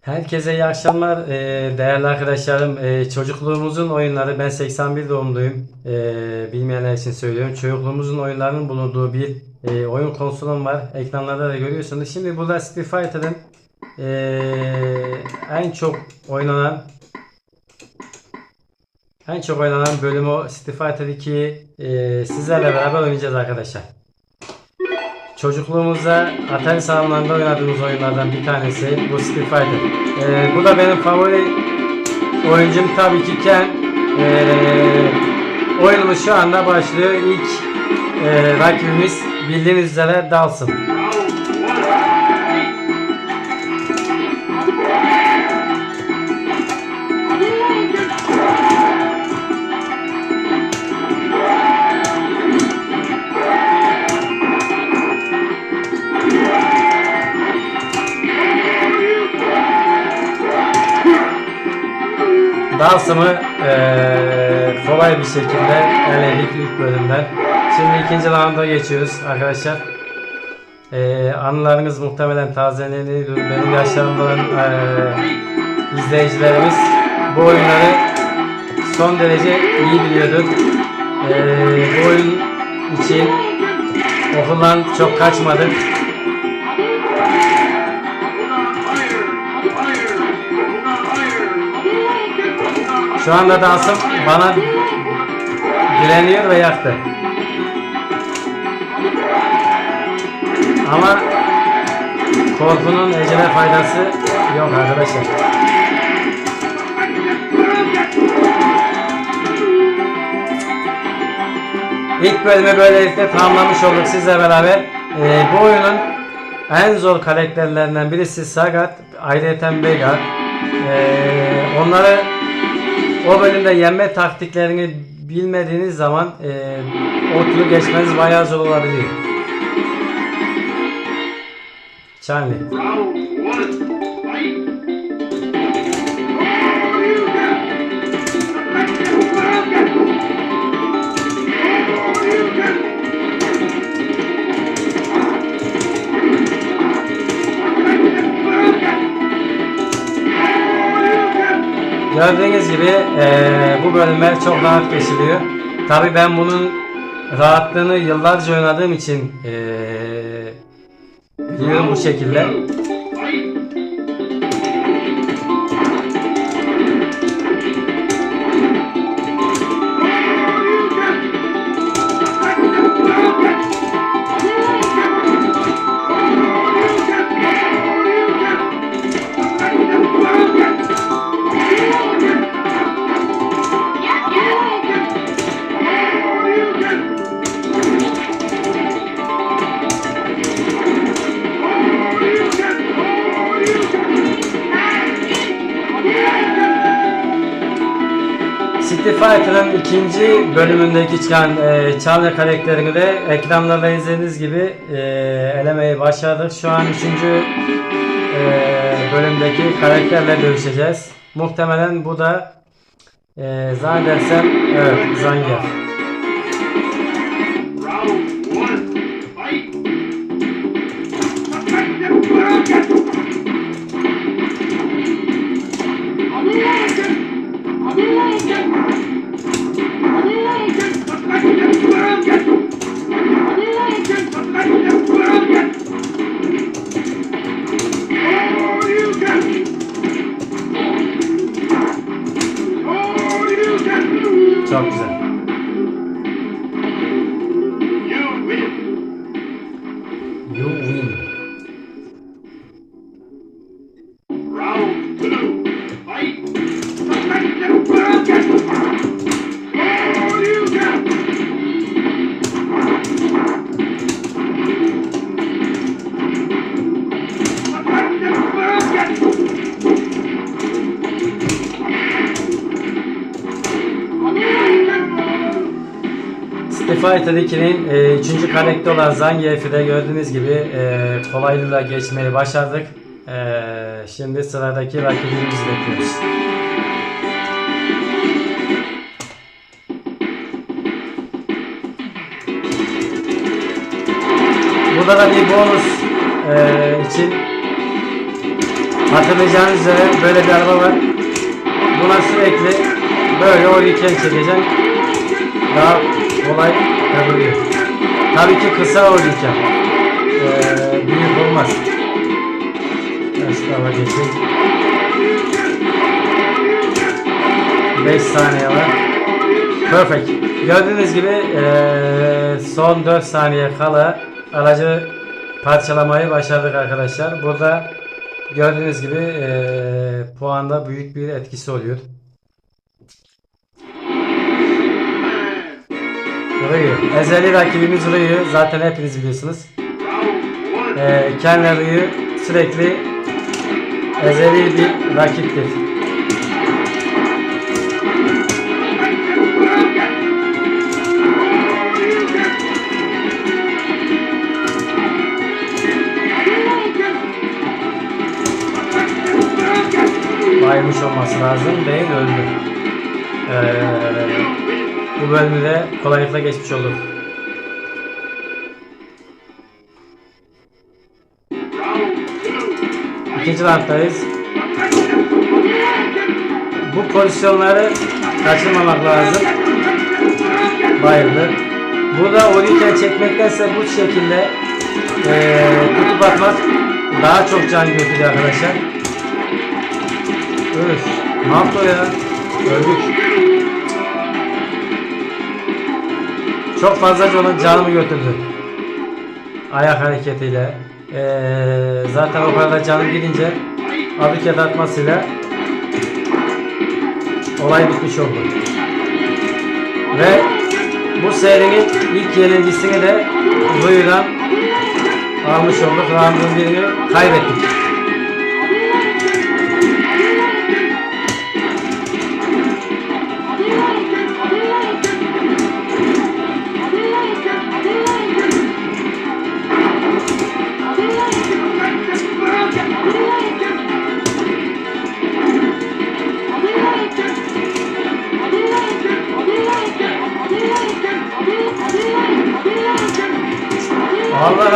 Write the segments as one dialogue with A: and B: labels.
A: Herkese iyi akşamlar Ee, değerli arkadaşlarım. Ee, çocukluğumuzun oyunları, ben 81 doğumluyum. Ee, bilmeyenler için söylüyorum. Çocukluğumuzun oyunlarının bulunduğu bir oyun konsolum var. Ekranlarda da görüyorsunuz. Şimdi burada Street Fighter'ın en çok oynanan en çok oynanan bölümü Street Fighter 2'yi ee, sizlerle beraber oynayacağız arkadaşlar. Çocukluğumuzda Atari salonlarında oynadığımız oyunlardan bir tanesi bu Street Fighter. Ee, bu da benim favori oyuncum tabii ki Ken. Ee, oyunumuz şu anda başlıyor. İlk e, rakibimiz bildiğiniz üzere Dalsın. Dalsım'ı eee kolay bir şekilde eledik ilk bölümden. Şimdi ikinci rounda geçiyoruz arkadaşlar. Eee anılarınız muhtemelen tazeleniyordur. Benim yaşlarımda olan eee, izleyicilerimiz bu oyunları son derece iyi biliyordur. Eee, bu oyun için okuldan çok kaçmadık. Şu anda Dalsım bana direniyor ve yaktı. Ama korkunun ecele faydası yok arkadaşlar. İlk bölümü böylelikle tamamlamış olduk sizle beraber. Ee, bu oyunun en zor karakterlerinden birisi Sagat, ayrıca Vega. Ee, onları o bölümde yenme taktiklerini bilmediğiniz zaman e, o turu geçmeniz bayağı zor olabiliyor. Charlie. Gördüğünüz gibi e, bu bölümler çok rahat geçiliyor. Tabi ben bunun rahatlığını yıllarca oynadığım için e, biliyorum bu şekilde. Street Fighter'ın ikinci bölümündeki çıkan e, Charlie karakterini de ekranlarda izlediğiniz gibi e, elemeyi başardık. Şu an üçüncü e, bölümdeki karakterle dövüşeceğiz. Muhtemelen bu da e, zannedersem evet Zangief. Çok güzel. Fighter 2'nin e, üçüncü karakteri olan Zangief'i de gördüğünüz gibi e, kolaylıkla geçmeyi başardık. E, şimdi sıradaki rakibimizi bekliyoruz. Burada da bir bonus e, için Hatırlayacağınız üzere böyle bir araba var. Buna sürekli böyle oynayken çekeceğim. Daha kolay yapılıyor. Tabii ki kısa oynayacağım. Ee, büyük olmaz. Tarafa geçeyim. 5 saniye var. Perfect. Gördüğünüz gibi eee, son 4 saniye kala aracı parçalamayı başardık arkadaşlar. Burada gördüğünüz gibi eee puanda büyük bir etkisi oluyor. Ryu. Ezeli rakibimiz Ryu. Zaten hepiniz biliyorsunuz. Eee Ken Ryu sürekli ezeli bir rakiptir. Baymış olması lazım değil öldü. Ee, bu bölümü de kolaylıkla geçmiş olduk. İkinci rounddayız. Bu pozisyonları kaçırmamak lazım. Bayıldı. Burada oynarken çekmektense bu şekilde eee tutup atmak daha çok can götürüyor arkadaşlar. Öf. Ne yaptı ya? Öldük. Çok fazla canı, canımı götürdü. Ayak hareketiyle. Eee, zaten o kadar canım gidince hareket atmasıyla olay bitmiş oldu. Ve bu serinin ilk yenilgisini de Ruyu'dan almış olduk. Round'un birini kaybettik.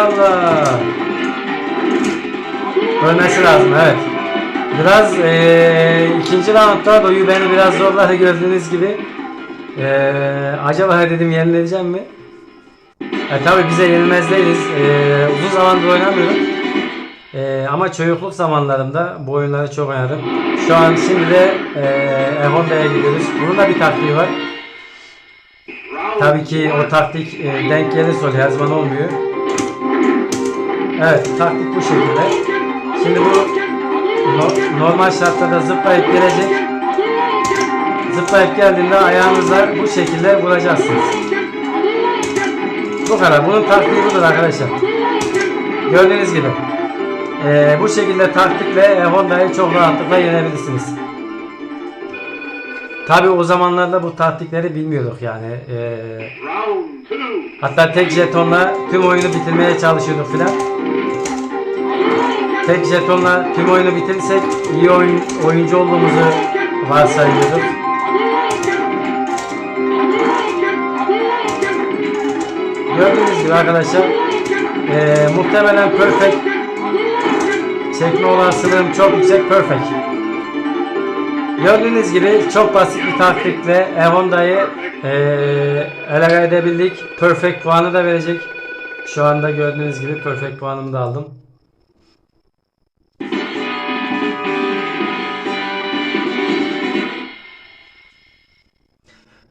A: Allah. Ölmesi lazım evet. Biraz eee ikinci roundda doyu beni biraz zorladı gördüğünüz gibi. Eee acaba dedim yenileceğim mi? E tabi bize yenilmez değiliz. Eee, uzun zamandır oynamıyorum. Eee, ama çocukluk zamanlarımda bu oyunları çok oynadım. Şu an şimdi de eee Honda'ya gidiyoruz. Bunun da bir taktiği var. Tabii ki o taktik e, denk gelirse her zaman olmuyor. Evet, taktik bu şekilde. Şimdi bu no- normal şartlarda zıplayıp gelecek. Zıplayıp geldiğinde ayağınıza bu şekilde vuracaksınız. Bu kadar. Bunun taktiği budur arkadaşlar. Gördüğünüz gibi. E, bu şekilde taktikle e, Honda'yı çok rahatlıkla yenebilirsiniz. Tabi o zamanlarda bu taktikleri bilmiyorduk yani. E,
B: two.
A: Hatta tek jetonla tüm oyunu bitirmeye çalışıyorduk filan. Tek jetonla tüm oyunu bitirirsek iyi oyun, oyuncu olduğumuzu varsayıyorduk. Gördüğünüz gibi arkadaşlar eee, muhtemelen perfect çekme olasılığım çok yüksek perfect. Gördüğünüz gibi çok basit bir taktikle E-Honda'yı ele edebildik. Perfect puanı da verecek. Şu anda gördüğünüz gibi perfect puanımı da aldım.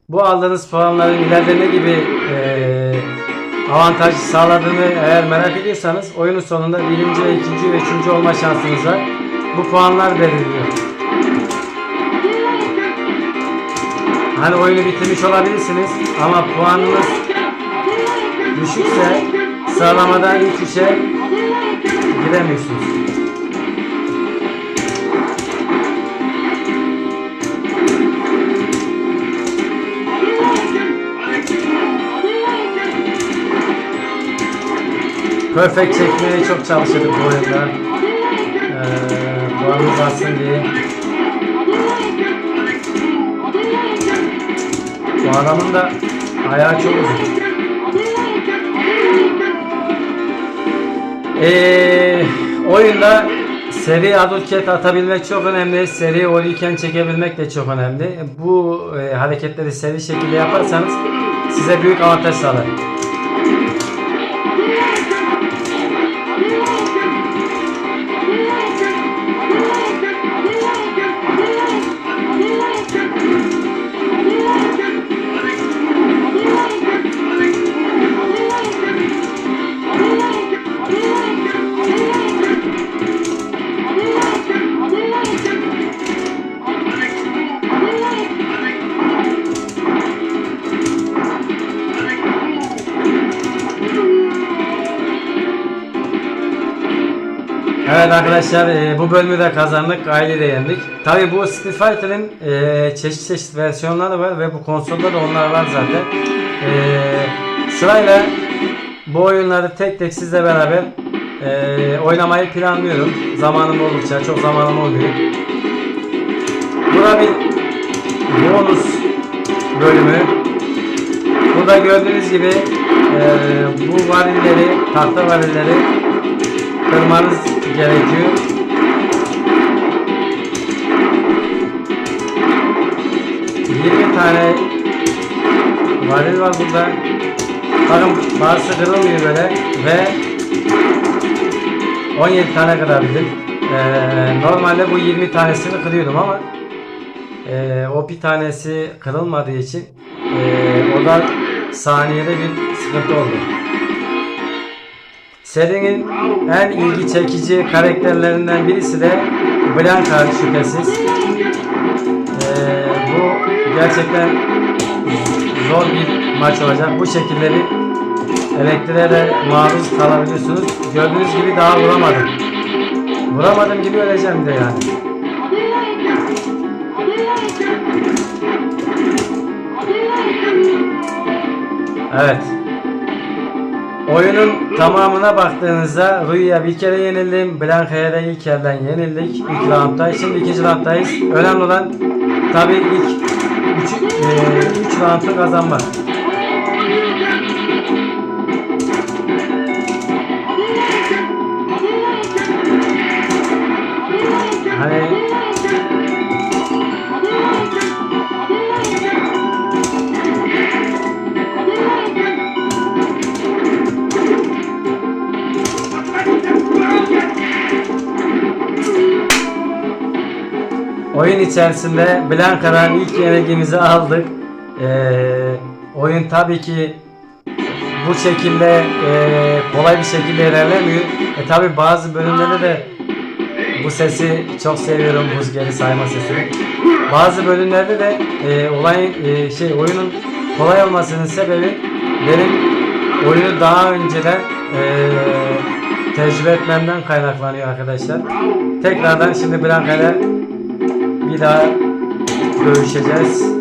A: Bu aldığınız puanların ileride ne gibi eee avantaj sağladığını eğer merak ediyorsanız oyunun sonunda birinci ikinci ve üçüncü olma şansınız var. Bu puanlar belirliyor. Hani oyunu bitirmiş olabilirsiniz ama puanınız düşükse sıralamadan ilk üçe giremiyorsunuz. Perfect çekmeye çok çalışıyorduk bu oyunda. Ee, puanımız artsın diye. Bu adamın da ayağı çok uzun. Ee, oyunda Seri adulket atabilmek çok önemli. Seri oluyken çekebilmek de çok önemli. Bu e, hareketleri seri şekilde yaparsanız size büyük avantaj sağlar. Evet arkadaşlar e, bu bölümü de kazandık. Aile de yendik. Tabi bu Street Fighter'ın e, çeşit çeşit versiyonları var ve bu konsolda da onlar var zaten. E, sırayla bu oyunları tek tek sizle beraber e, oynamayı planlıyorum. Zamanım oldukça çok zamanım oluyor. Burada bir bonus bölümü. Burada gördüğünüz gibi e, bu varilleri, tahta varilleri kırmanız gerekiyor. Yirmi tane varil var burada. Bakın bazısı kırılmıyor böyle ve 17 tane kırabildim. Ee, normalde bu 20 tanesini kırıyordum ama ee, o bir tanesi kırılmadığı için ee, o da saniyede bir sıkıntı oldu. Serinin en ilgi çekici karakterlerinden birisi de Blanka şüphesiz. Ee, bu gerçekten zor bir maç olacak. Bu şekilde bir elektriğe de maruz kalabiliyorsunuz. Gördüğünüz gibi daha vuramadım. Vuramadım gibi öleceğim de yani. Evet. Oyunun tamamına baktığınızda Rui'ye bir kere yenildim. Blanca'ya da ilk yerden yenildik. İlk roundda. Şimdi ikinci rounddayız. Önemli olan tabii ilk 3 3 roundu kazanmak. İçerisinde Blanca'dan ilk yenilgimizi aldık. Ee, oyun tabii ki bu şekilde e, kolay bir şekilde ilerlemiyor. E tabi bazı bölümlerde de bu sesi çok seviyorum buz geri sayma sesini. Bazı bölümlerde de e, olayın e, şey oyunun kolay olmasının sebebi benim oyunu daha önceden e, tecrübe etmemden kaynaklanıyor arkadaşlar. Tekrardan şimdi Blanca ile bir daha görüşeceğiz.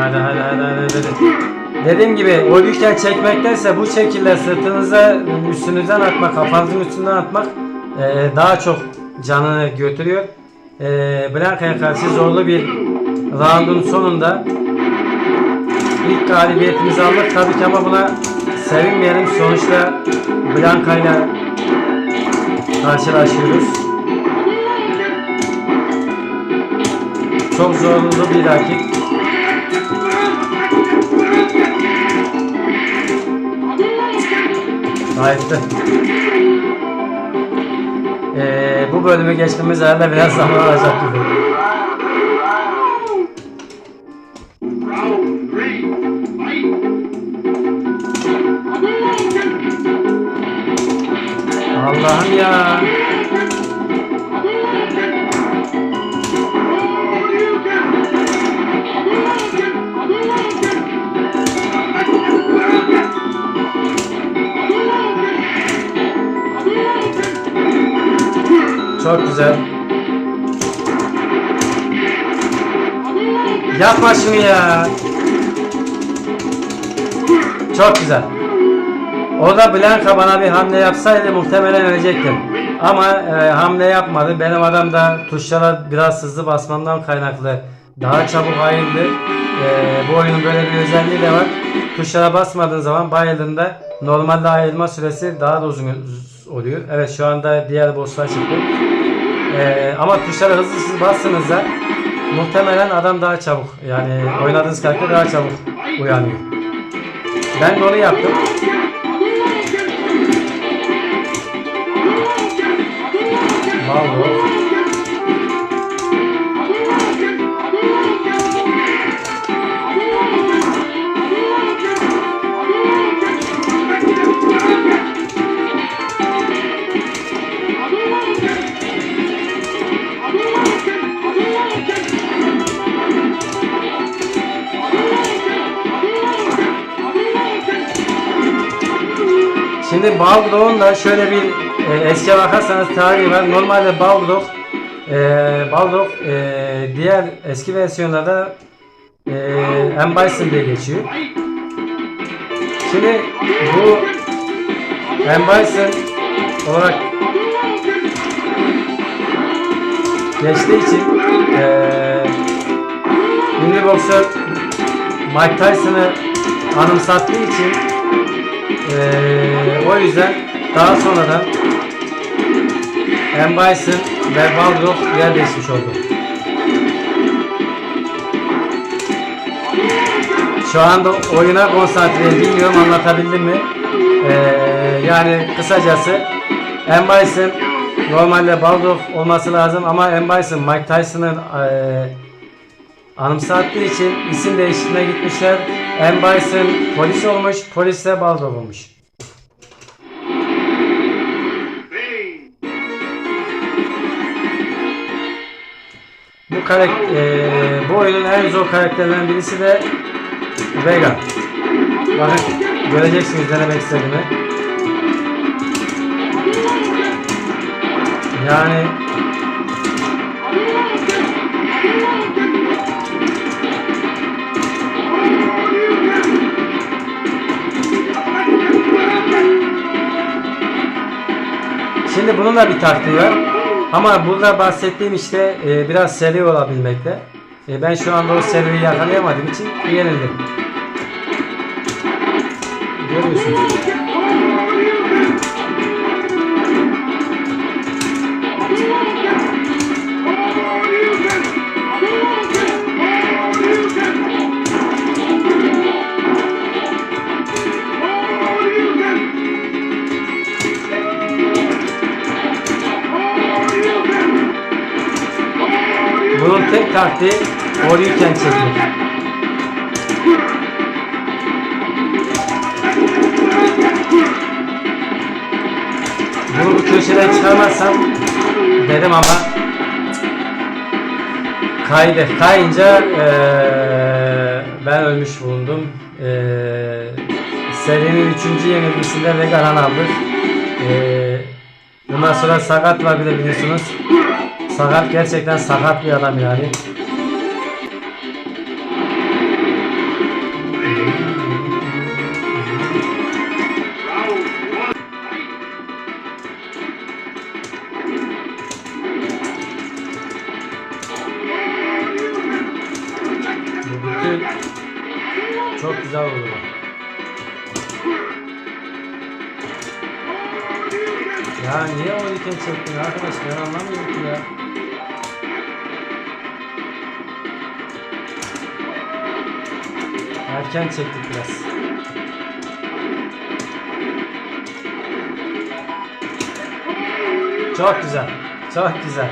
A: Hadi hadi hadi hadi hadi. Dediğim gibi oynarken çekmektense bu şekilde sırtınıza üstünüzden atmak, kafanızın üstünden atmak e, daha çok canını götürüyor. E, Blanca'ya karşı zorlu bir roundun sonunda ilk galibiyetimizi aldık tabii ki ama buna sevinmeyelim. Sonuçta Blanca ile karşılaşıyoruz. Çok zorlu bir rakip. Harika. Ee, bu bölümü geçmemiz herhalde biraz zaman alacak gibi. Güzel. Yapma şunu ya. Çok güzel. Orada Blanka bana bir hamle yapsaydı muhtemelen ölecektim. Ama e, hamle yapmadı. Benim adam da tuşlara biraz hızlı basmamdan kaynaklı daha çabuk ayrıldı. E, bu oyunun böyle bir özelliği de var. Tuşlara basmadığın zaman bayıldığında normalde ayrılma süresi daha da uzun oluyor. Evet şu anda diğer bosslar çıktı. E, ama tuşlara hızlı hızlı bastığınızda muhtemelen adam daha çabuk yani oynadığınız karakter daha çabuk uyanıyor. Ben de onu yaptım. Bravo. Şimdi Balrog'un da şöyle bir e, eskiye bakarsanız tarihi var. Normalde Balrog e, Balrog e, diğer eski versiyonlarda e, M. Bison diye geçiyor. Şimdi bu M. Bison olarak geçtiği için e, ünlü boksör Mike Tyson'ı anımsattığı için ee, o yüzden daha sonradan M. Bison ve Balrog yer değişmiş oldu. Şu anda oyuna konsantreyim. Bilmiyorum anlatabildim mi? Ee, yani kısacası M. Bison normalde Balrog olması lazım ama M. Bison Mike Tyson'ın eee anımsattığı için isim değişikliğine gitmişler. M. Bison polis olmuş, polis de Balrog olmuş. Bu karakter, bu oyunun en zor karakterlerinden birisi de Vega. Bakın göreceksiniz denemek istediğimi. Yani Şimdi bunun da bir taktiği var. Ama burada bahsettiğim işte e, biraz seri olabilmekte. E, ben şu anda o seriyi yakalayamadığım için yenildim. Görüyorsunuz. Taktiği Oryuken çekmek. Bunu bu köşeden çıkarmazsam dedim ama kaydı. Kayınca eee, ben ölmüş bulundum. Eee serinin 3. yenilgisinde Vegaran aldık. Eee bundan sonra Sagat var bir de biliyorsunuz. Sakat gerçekten sakat bir adam yani. Erken çektik biraz. Çok güzel. Çok güzel.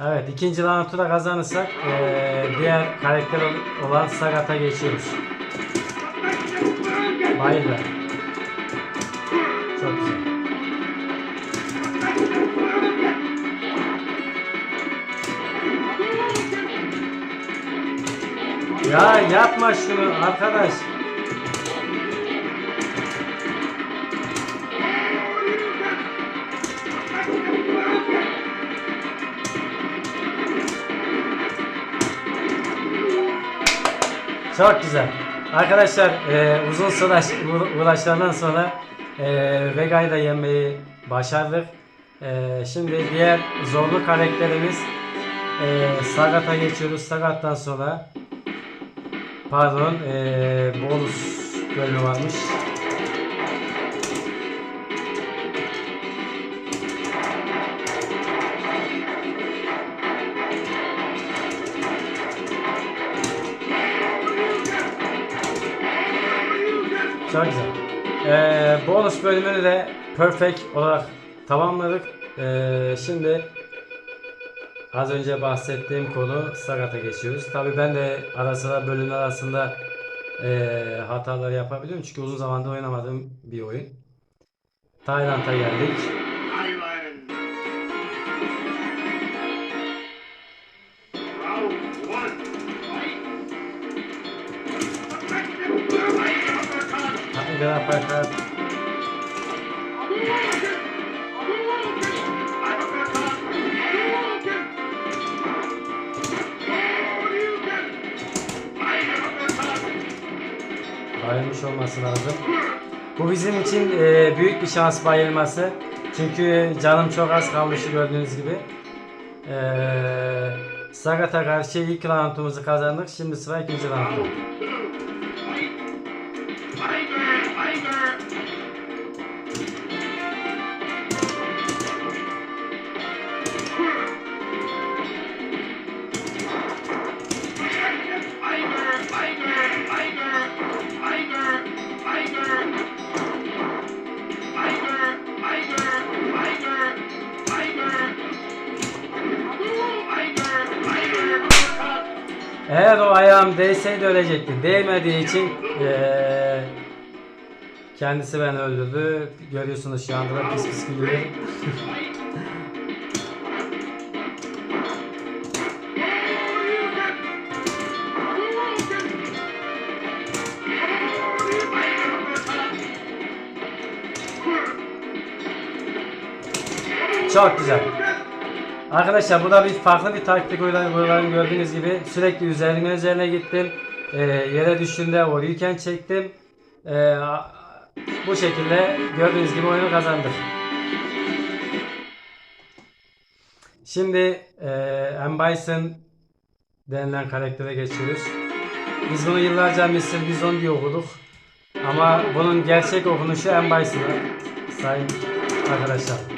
A: Evet ikinci roundu da kazanırsak eee, diğer karakter ol- olan Sagat'a geçiyoruz. Bayıldı. Ya yapma şunu arkadaş. Çok güzel. Arkadaşlar e, uzun sıraş, uğraşlardan sonra e, Vega'yı da yenmeyi başardık. E, şimdi diğer zorlu karakterimiz e, Sagat'a geçiyoruz. Sagat'tan sonra pardon e, bonus bölümü varmış. Çok güzel. Ee, bonus bölümünü de perfect olarak tamamladık. Ee, şimdi az önce bahsettiğim konu Sagat'a geçiyoruz. Tabii ben de ara sıra bölümler arasında ee, hatalar yapabiliyorum. Çünkü uzun zamandır oynamadığım bir oyun. Tayland'a geldik. Olması lazım. Bu bizim için ee, büyük bir şans bayılması. Çünkü canım çok az kalmıştı gördüğünüz gibi. Ee, Sagat'a karşı ilk roundumuzu kazandık. Şimdi sıra ikinci roundda. Değseydi ölecekti. Değmediği için eee, kendisi beni öldürdü. Görüyorsunuz şu anda da pis pis gülüyor. Çok güzel. Arkadaşlar bu da bir farklı bir taktik uygularını gördüğünüz gibi sürekli üzerine üzerine gittim. Eee, yere düştüğünde orayken çektim. Eee, bu şekilde gördüğünüz gibi oyunu kazandık. Şimdi eee M. Bison denilen karaktere geçiyoruz. Biz bunu yıllarca Mr. Bison diye okuduk. Ama bunun gerçek okunuşu M. Bison'a sayın arkadaşlar.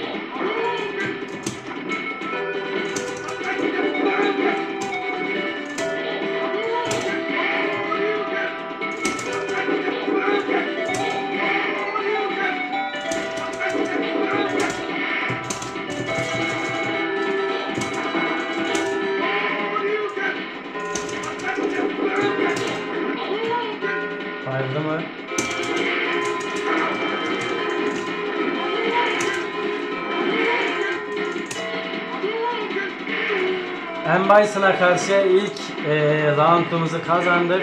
A: M. Bison'a karşı ilk e, roundumuzu kazandık.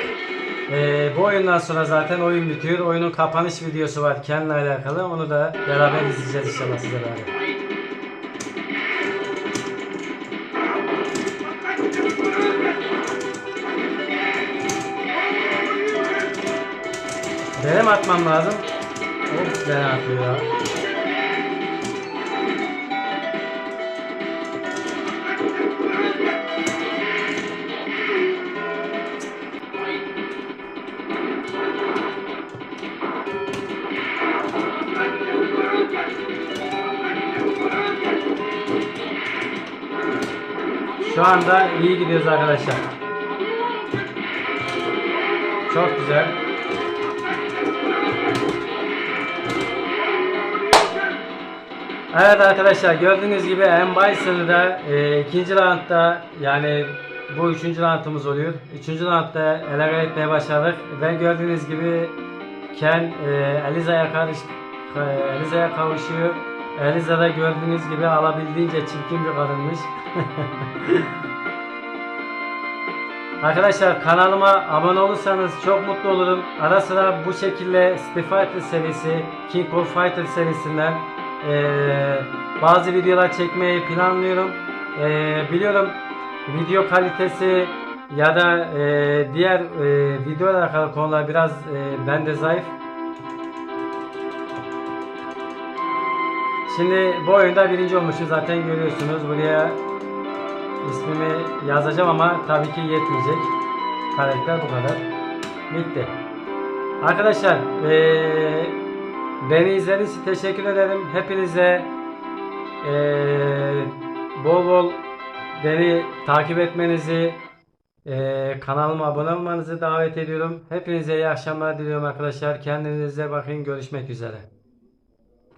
A: E, bu oyundan sonra zaten oyun bitiyor. Oyunun kapanış videosu var Ken'le alakalı. Onu da beraber izleyeceğiz inşallah sizle beraber. Benim atmam lazım. Of ben atıyor ya. Şu anda iyi gidiyoruz arkadaşlar. Çok güzel. Evet arkadaşlar gördüğünüz gibi M. Bison'ı da e, ikinci roundda yani bu üçüncü roundumuz oluyor. Üçüncü roundda ele etmeye başladık ve gördüğünüz gibi Ken e, Eliza'ya karış e, Eliza'ya kavuşuyor. Eliza da gördüğünüz gibi alabildiğince çirkin bir kadınmış. Arkadaşlar kanalıma abone olursanız çok mutlu olurum. Ara sıra bu şekilde Street Fighter serisi, King of Fighter serisinden eee, bazı videolar çekmeyi planlıyorum. Eee, biliyorum video kalitesi ya da e, diğer e, videolar alakalı konular biraz e, bende zayıf. Şimdi bu oyunda birinci olmuşuz zaten görüyorsunuz. Buraya ismimi yazacağım ama tabii ki yetmeyecek. Karakter bu kadar. Bitti. Arkadaşlar eee, beni izlediğiniz için teşekkür ederim. Hepinize eee, bol bol beni takip etmenizi eee, kanalıma abone olmanızı davet ediyorum. Hepinize iyi akşamlar diliyorum arkadaşlar. Kendinize bakın. Görüşmek üzere.